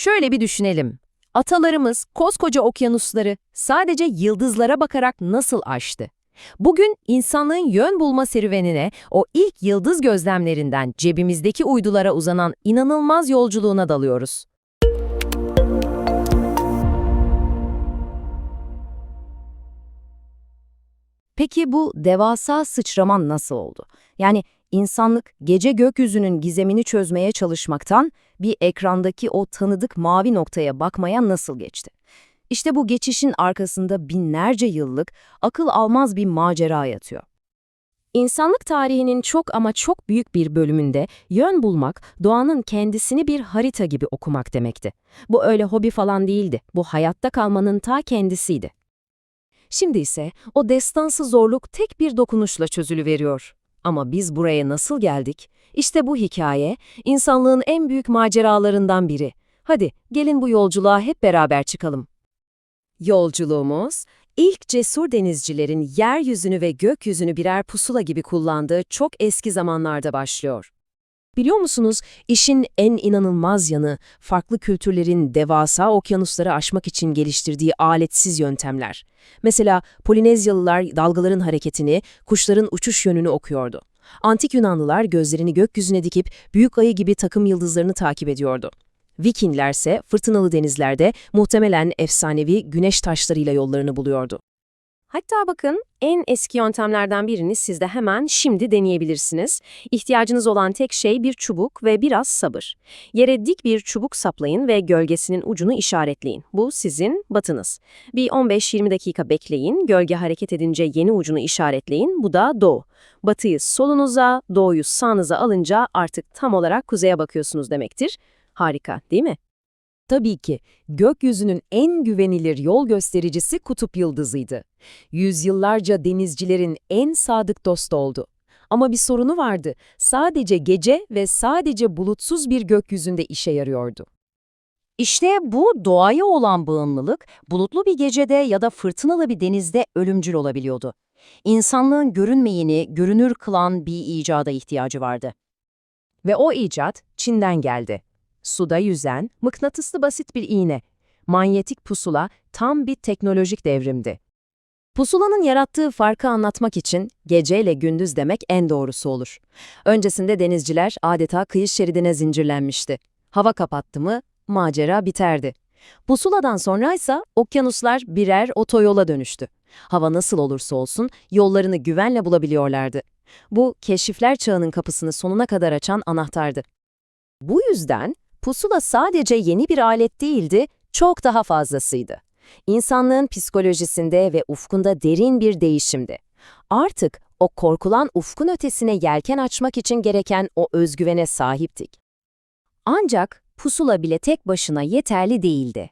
Şöyle bir düşünelim. Atalarımız koskoca okyanusları sadece yıldızlara bakarak nasıl aştı? Bugün insanlığın yön bulma serüvenine, o ilk yıldız gözlemlerinden cebimizdeki uydulara uzanan inanılmaz yolculuğuna dalıyoruz. Peki bu devasa sıçraman nasıl oldu? Yani insanlık gece gökyüzünün gizemini çözmeye çalışmaktan bir ekrandaki o tanıdık mavi noktaya bakmaya nasıl geçti? İşte bu geçişin arkasında binlerce yıllık akıl almaz bir macera yatıyor. İnsanlık tarihinin çok ama çok büyük bir bölümünde yön bulmak, doğanın kendisini bir harita gibi okumak demekti. Bu öyle hobi falan değildi, bu hayatta kalmanın ta kendisiydi. Şimdi ise o destansı zorluk tek bir dokunuşla çözülüveriyor. Ama biz buraya nasıl geldik? İşte bu hikaye, insanlığın en büyük maceralarından biri. Hadi gelin bu yolculuğa hep beraber çıkalım. Yolculuğumuz, ilk cesur denizcilerin yeryüzünü ve gökyüzünü birer pusula gibi kullandığı çok eski zamanlarda başlıyor. Biliyor musunuz, işin en inanılmaz yanı, farklı kültürlerin devasa okyanusları aşmak için geliştirdiği aletsiz yöntemler. Mesela Polinezyalılar dalgaların hareketini, kuşların uçuş yönünü okuyordu. Antik Yunanlılar gözlerini gökyüzüne dikip büyük ayı gibi takım yıldızlarını takip ediyordu. Vikinglerse fırtınalı denizlerde muhtemelen efsanevi güneş taşlarıyla yollarını buluyordu. Hatta bakın en eski yöntemlerden birini siz de hemen şimdi deneyebilirsiniz. İhtiyacınız olan tek şey bir çubuk ve biraz sabır. Yere dik bir çubuk saplayın ve gölgesinin ucunu işaretleyin. Bu sizin batınız. Bir 15-20 dakika bekleyin, gölge hareket edince yeni ucunu işaretleyin. Bu da doğu. Batıyı solunuza, doğuyu sağınıza alınca artık tam olarak kuzeye bakıyorsunuz demektir. Harika, değil mi? Tabii ki gökyüzünün en güvenilir yol göstericisi kutup yıldızıydı. Yüzyıllarca denizcilerin en sadık dostu oldu. Ama bir sorunu vardı. Sadece gece ve sadece bulutsuz bir gökyüzünde işe yarıyordu. İşte bu doğaya olan bağımlılık bulutlu bir gecede ya da fırtınalı bir denizde ölümcül olabiliyordu. İnsanlığın görünmeyeni görünür kılan bir icada ihtiyacı vardı. Ve o icat Çin'den geldi. Suda yüzen, mıknatıslı basit bir iğne. Manyetik pusula tam bir teknolojik devrimdi. Pusulanın yarattığı farkı anlatmak için geceyle gündüz demek en doğrusu olur. Öncesinde denizciler adeta kıyı şeridine zincirlenmişti. Hava kapattı mı macera biterdi. Pusuladan sonraysa okyanuslar birer otoyola dönüştü. Hava nasıl olursa olsun yollarını güvenle bulabiliyorlardı. Bu keşifler çağının kapısını sonuna kadar açan anahtardı. Bu yüzden pusula sadece yeni bir alet değildi, çok daha fazlasıydı. İnsanlığın psikolojisinde ve ufkunda derin bir değişimdi. Artık o korkulan ufkun ötesine yelken açmak için gereken o özgüvene sahiptik. Ancak pusula bile tek başına yeterli değildi.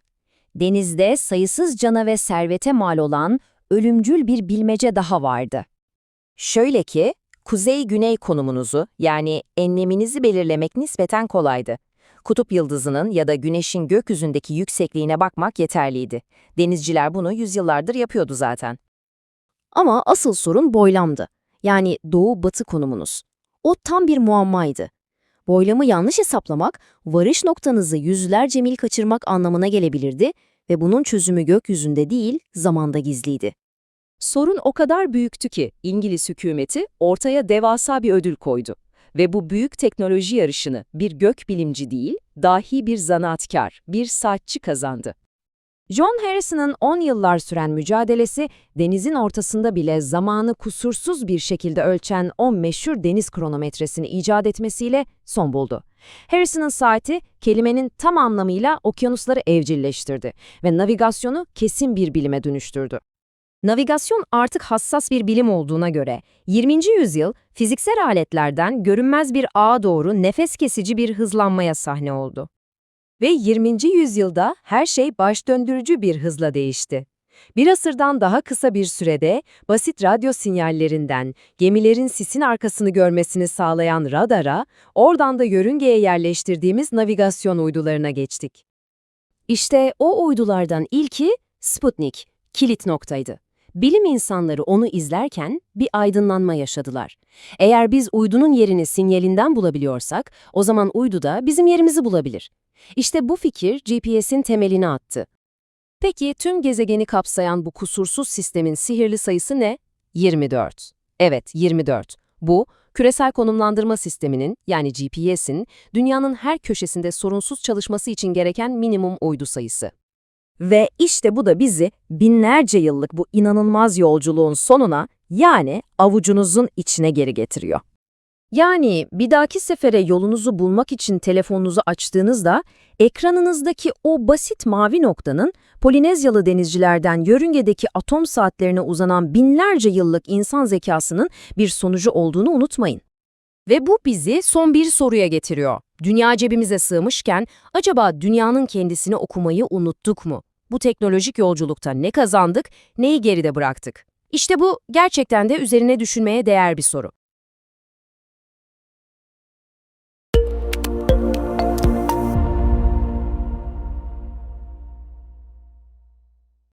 Denizde sayısız cana ve servete mal olan ölümcül bir bilmece daha vardı. Şöyle ki, kuzey-güney konumunuzu yani enleminizi belirlemek nispeten kolaydı. Kutup yıldızının ya da güneşin gökyüzündeki yüksekliğine bakmak yeterliydi. Denizciler bunu yüzyıllardır yapıyordu zaten. Ama asıl sorun boylamdı. Yani doğu-batı konumunuz. O tam bir muammaydı. Boylamı yanlış hesaplamak, varış noktanızı yüzlerce mil kaçırmak anlamına gelebilirdi ve bunun çözümü gökyüzünde değil, zamanda gizliydi. Sorun o kadar büyüktü ki İngiliz hükümeti ortaya devasa bir ödül koydu. Ve bu büyük teknoloji yarışını bir gökbilimci değil, dahi bir zanaatkar, bir saatçi kazandı. John Harrison'ın 10 yıllar süren mücadelesi, denizin ortasında bile zamanı kusursuz bir şekilde ölçen o meşhur deniz kronometresini icat etmesiyle son buldu. Harrison'ın saati, kelimenin tam anlamıyla okyanusları evcilleştirdi ve navigasyonu kesin bir bilime dönüştürdü. Navigasyon artık hassas bir bilim olduğuna göre 20. yüzyıl fiziksel aletlerden görünmez bir ağa doğru nefes kesici bir hızlanmaya sahne oldu. Ve 20. yüzyılda her şey baş döndürücü bir hızla değişti. Bir asırdan daha kısa bir sürede basit radyo sinyallerinden gemilerin sisin arkasını görmesini sağlayan radara, oradan da yörüngeye yerleştirdiğimiz navigasyon uydularına geçtik. İşte o uydulardan ilki Sputnik, kilit noktaydı. Bilim insanları onu izlerken bir aydınlanma yaşadılar. Eğer biz uydunun yerini sinyalinden bulabiliyorsak, o zaman uydu da bizim yerimizi bulabilir. İşte bu fikir GPS'in temelini attı. Peki tüm gezegeni kapsayan bu kusursuz sistemin sihirli sayısı ne? 24. Evet, 24. Bu, küresel konumlandırma sisteminin yani GPS'in dünyanın her köşesinde sorunsuz çalışması için gereken minimum uydu sayısı. Ve işte bu da bizi binlerce yıllık bu inanılmaz yolculuğun sonuna yani avucunuzun içine geri getiriyor. Yani bir dahaki sefere yolunuzu bulmak için telefonunuzu açtığınızda ekranınızdaki o basit mavi noktanın Polinezyalı denizcilerden yörüngedeki atom saatlerine uzanan binlerce yıllık insan zekasının bir sonucu olduğunu unutmayın. Ve bu bizi son bir soruya getiriyor. Dünya cebimize sığmışken acaba dünyanın kendisini okumayı unuttuk mu? Bu teknolojik yolculukta ne kazandık, neyi geride bıraktık? İşte bu gerçekten de üzerine düşünmeye değer bir soru.